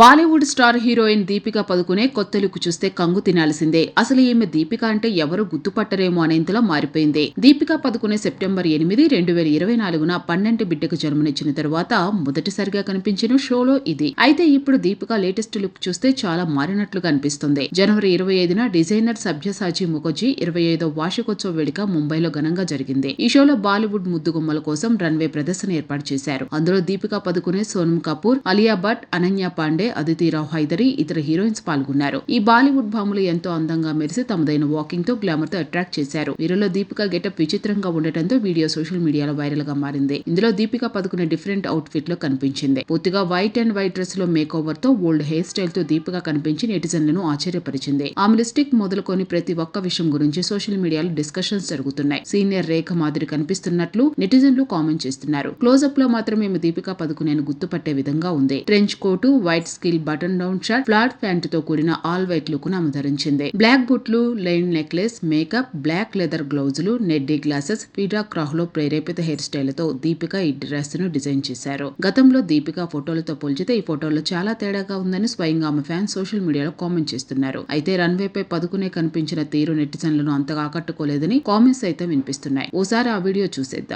Bollywood star heroine Deepika Padukone కొత్త look చూస్తే కంగు తినాల్సిందే. అసలు ఈమె దీపిక అంటే ఎవరు గుర్తుపట్టరేమో అనేంతలా మారిపోయింది. దీపికా పదుకునే సెప్టెంబర్ ఎనిమిది రెండు వేల ఇరవై నాలుగున పన్నెండు బిడ్డకు జన్మనిచ్చిన తరువాత మొదటిసారిగా కనిపించిన షోలో ఇది. అయితే ఇప్పుడు దీపిక లేటెస్ట్ లుక్ చూస్తే చాలా మారినట్లుగా అనిపిస్తుంది. జనవరి ఇరవై ఐదున డిజైనర్ సభ్యసాచి ముఖర్జీ ఇరవై ఐదో వార్షికోత్సవ వేడుక ముంబైలో ఘనంగా జరిగింది. ఈ షోలో బాలీవుడ్ ముద్దుగుమ్మల కోసం రన్వే ప్రదర్శన ఏర్పాటు చేశారు. అందులో దీపిక పదుకునే సోనం కపూర్ అలియా భట్ అనన్య పాండే అదితి రావు హైదరి ఇతర హీరోయిన్స్ పాల్గొన్నారు. ఈ బాలీవుడ్ భాములు ఎంతో అందంగా మెరిసి తమదైన వాకింగ్తో గ్లామర్తో అట్రాక్ట్ చేశారు. వీరిలో దీపిక గెటప్ విచిత్రంగా ఉండటంతో వీడియో సోషల్ మీడియాలో వైరల్గా మారింది. ఇందులో దీపిక పదుకునే డిఫరెంట్ అవుట్ ఫిట్లో కనిపించింది. పూర్తిగా వైట్ అండ్ వైట్ డ్రెస్లో మేక్ ఓవర్తో ఓల్డ్ హెయిర్ స్టైల్తో దీపిక కనిపించి నెటిజన్లను ఆశ్చర్యపరిచింది. ఆమె లిస్టిక్ మొదలుకొని ప్రతి ఒక్క విషయం గురించి సోషల్ మీడియాలో డిస్కషన్స్ జరుగుతున్నాయి. సీనియర్ రేఖ మాదిరి కనిపిస్తున్నట్లు నెటిజన్లు కామెంట్ చేస్తున్నారు. క్లోజప్లో మాత్రం మేము దీపిక పదుకునేను గుర్తుపట్టే విధంగా ఉంది. Trench coat white skill button down shirt flat ప్యాంట్తో కూడిన ఆల్ వైట్ లుక్ను ఆమె ధరించింది black బుట్లు line necklace makeup black leather గ్లౌజులు నెడ్డీ glasses పీటా క్రాహ్లో ప్రేరేపిత హెయిర్ స్టైల్తో దీపిక ఈ డ్రెస్ను డిజైన్ చేశారు. గతంలో దీపిక ఫోటోలతో పోల్చితే ఈ ఫోటోలో చాలా తేడాగా ఉందని స్వయంగా ఆమె ఫ్యాన్స్ సోషల్ మీడియాలో కామెంట్ చేస్తున్నారు. అయితే రన్వే పై పదుకునే కనిపించిన తీరు నెటిజన్లను అంతగా ఆకట్టుకోలేదని కామెంట్స్ అయితే వినిపిస్తున్నాయి. ఓసారి ఆ వీడియో చూసేద్దాం.